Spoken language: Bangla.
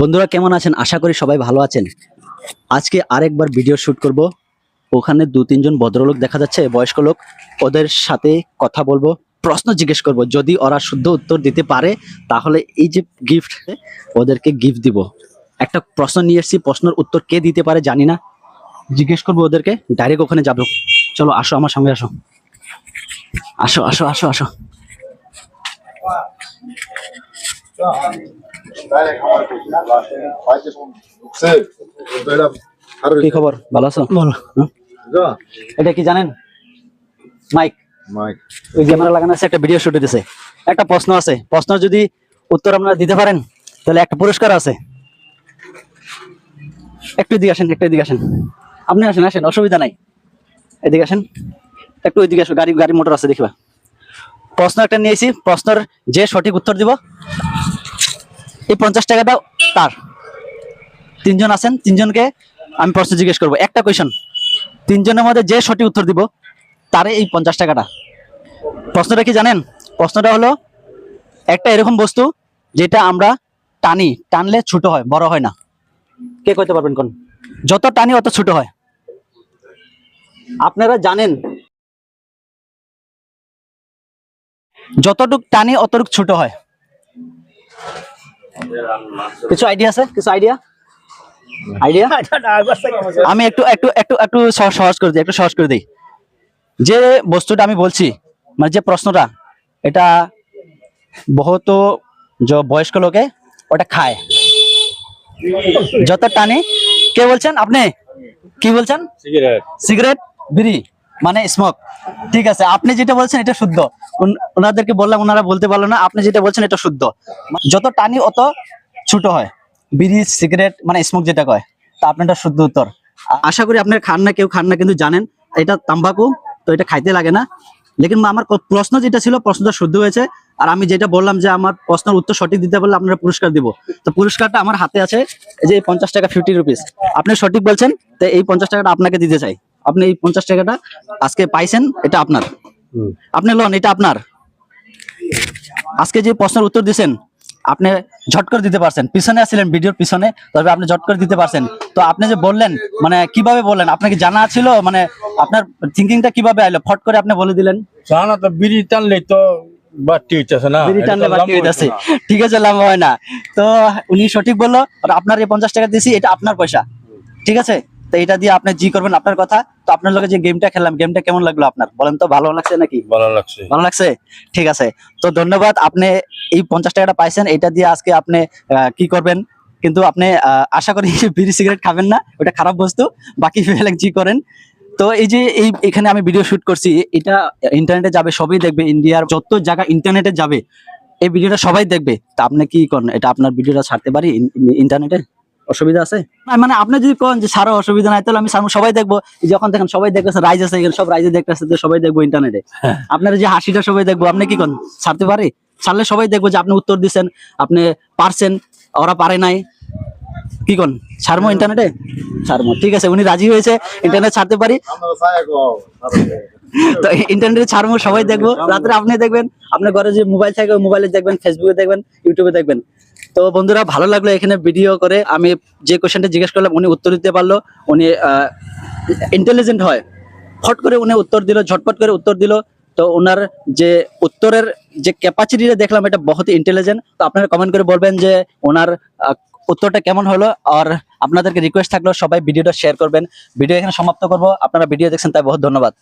বন্ধুরা, কেমন আছেন? আশা করি সবাই ভালো আছেন। আজকে আরেকবার ভিডিও শুট করব। ওখানে দু, তিনজন ভদ্রলোক দেখা যাচ্ছে, বয়স্ক লোক। ওদের সাথে কথা বলব, প্রশ্ন জিজ্ঞেস করব। যদি ওরা শুদ্ধ উত্তর দিতে পারে, তাহলে এই যে গিফট ওদেরকে গিফট দিব। একটা প্রশ্ন নিয়ে এসেছি, প্রশ্নের উত্তর কে দিতে পারে জানি না। জিজ্ঞেস করব ওদেরকে ডাইরেক্ট ওখানে যাব। চলো, আসো আমার সঙ্গে, আসো। আসো আসো আসো আসো। কি খবর? ভালো আছো? বলো এটা কি জানেন? মাইক। ওই ক্যামেরা লাগানো আছে একটা ভিডিও শুট দিতেছে একটা প্রশ্ন আছে। প্রশ্ন যদি উত্তর আপনারা দিতে পারেন তাহলে একটা পুরস্কার আছে। একটু এদিকে আসেন একটু এদিকে আসেন। আপনি আসেন আসেন অসুবিধা নাই। এদিকে আসেন। একটু ওইদিকে আসো গাড়ি গাড়ি মোটর আছে দেখিবা। প্রশ্ন একটা নিয়েছি প্রশ্নের যে সঠিক উত্তর দিব এই পঞ্চাশ টাকাটা তার। তিনজন আছেন, তিনজনকে আমি প্রশ্ন জিজ্ঞেস করব। একটা কোয়েশন তিনজনের মধ্যে যে সঠিক উত্তর দিব, তারে এই পঞ্চাশ টাকাটা। প্রশ্নটা কি জানেন? প্রশ্নটা হলো, একটা এরকম বস্তু যেটা আমরা টানি, টানলে ছোট হয়, বড় হয় না। কে কইতে পারবেন কোন? যত টানি, অত ছোট হয়। আপনারা জানেন, যতটুক টানি, অতটুক ছোট হয়। কিছু আইডিয়া আছে? কিছু আইডিয়া আইডিয়া আমি একটু একটু একটু একটু সহজ করে দিই একটু সহজ করে দিই। যে বস্তুটা আমি বলছি মানে যে প্রশ্নটা এটা বহুত যে বয়স্ক লোকে ওটা খায়। যত টানে কে বলছেন আপনি? কি বলছেন? সিগারেট সিগারেট বিড়ি। মানে স্মোক ঠিক আছে, আপনি যেটা বলছেন এটা শুদ্ধ। ওনাদেরকে বললাম ওনারা বলতে পারল না, আপনি যেটা বলছেন এটা শুদ্ধ। যত টানি অত ছোট হয়। বিড়ি, সিগারেট মানে স্মোক যেটা কয়, তা আপনারটা শুদ্ধ উত্তর। আশা করি আপনার খান না, কেউ খান না, কিন্তু জানেন, এটা তাম্বাকু, তো এটা খাইতে লাগে না। লেকিন আমার প্রশ্ন যেটা ছিল, প্রশ্নটা শুদ্ধ হয়েছে। আর আমি যেটা বললাম যে আমার প্রশ্নের উত্তর সঠিক দিতে পারলে আপনারা পুরস্কার দিব। তো পুরস্কারটা আমার হাতে আছে, এই যে পঞ্চাশ টাকা ফিফটি রুপিস আপনি সঠিক বলছেন, তো এই পঞ্চাশ টাকাটা আপনাকে দিতে চাই। আপনি এই পঞ্চাশ টাকাটা আজকে পাইছেন এটা আপনার। আপনি লোন এটা আপনার। আজকে যে প্রশ্নের উত্তর দিচ্ছেন আপনি ঝট করে দিতে পারছেন। পিছনে আসছিলেন ভিডিওর পিছনে তবে আপনি ঝট করে দিতে পারছেন। তো আপনি যে বললেন মানে কীভাবে বললেন আপনাকে জানা ছিল? মানে আপনার থিঙ্কিংটা কীভাবে আইলো? ফট করে আপনি বলে দিলেন। জানা তো বিড়ি টানলে তো। ঠিক আছে লম্বা হয় না। তো উনি সঠিক বলল আর আপনার এই পঞ্চাশ টাকা দিয়েছি এটা আপনার পয়সা। ঠিক আছে? তো এটা দিয়ে আপনি জি করবেন আপনার কথা। তো আপনার লগে যে গেমটা খেললাম গেমটা কেমন লাগল আপনার? বলেন তো ভালো লাগছে নাকি? ভালো লাগছে। ভালো লাগছে? ঠিক আছে। তো ধন্যবাদ আপনি এই পঞ্চাশ টাকাটা পাইছেন এটা দিয়ে আজকে আপনি কি করবেন? কিন্তু আপনি আশা করি বিড়ি সিগারেট খাবেন না ওটা খারাপ বস্তু বাকি ফেলে জি করেন। তো এই যে এই এখানে আমি ভিডিও শুট করছি এটা ইন্টারনেটে যাবে সবাই দেখবে ইন্ডিয়ার যত জায়গা ইন্টারনেটে যাবে এই ভিডিওটা সবাই দেখবে। তা আপনি কি করেন? এটা আপনার ভিডিওটা ছাড়তে পারি ইন- ইন- ইন্টারনেটে অসুবিধা আছে? মানে আপনি যদি কোন যে সারো অসুবিধা নাই তাহলে আমি সবাই দেখব। যখন দেখেন সবাই দেখতেছে রাইজ আছে এখানে সব রাইজে দেখতেছে তো সবাই দেখব ইন্টারনেটে আপনার যে হাসিটা সবাই দেখব। আপনি কি করেন ছাড়তে পারি? ছাড়লে সবাই দেখব যে আপনি উত্তর দিচ্ছেন আপনি পারছেন ওরা পারে নাই। কি কন? ছাড়বো ইন্টারনেটে ছাড়বো ঠিক আছে উনি রাজি হয়েছে ইন্টারনেট ছাড়তে পারি। তো ইন্টারনেটে ছাড়বো সবাই দেখব। রাত্রে আপনি দেখবেন আপনার ঘরে যে মোবাইল থাকে মোবাইলে দেখবেন ফেসবুকে দেখবেন ইউটিউবে দেখবেন। তো বন্ধুরা, ভালো লাগল এখানে ভিডিও করে। আমি যে কোশ্চেনটা জিজ্ঞেস করলাম, উনি উত্তর দিতে পারল। উনি ইন্টেলিজেন্ট হয়। ফট করে উনি উত্তর দিল, ঝটপট করে উত্তর দিল। তো ওনার যে উত্তরের যে ক্যাপাসিটিটা দেখলাম, এটা বহুত ইন্টেলিজেন্ট তো আপনারা কমেন্ট করে বলবেন যে ওনার উত্তরটা কেমন হলো। আর আপনাদেরকে রিকোয়েস্ট থাকল, সবাই ভিডিওটা শেয়ার করবেন। ভিডিও এখানে সমাপ্ত করব। আপনারা ভিডিও দেখছেন, তাই বহুত ধন্যবাদ।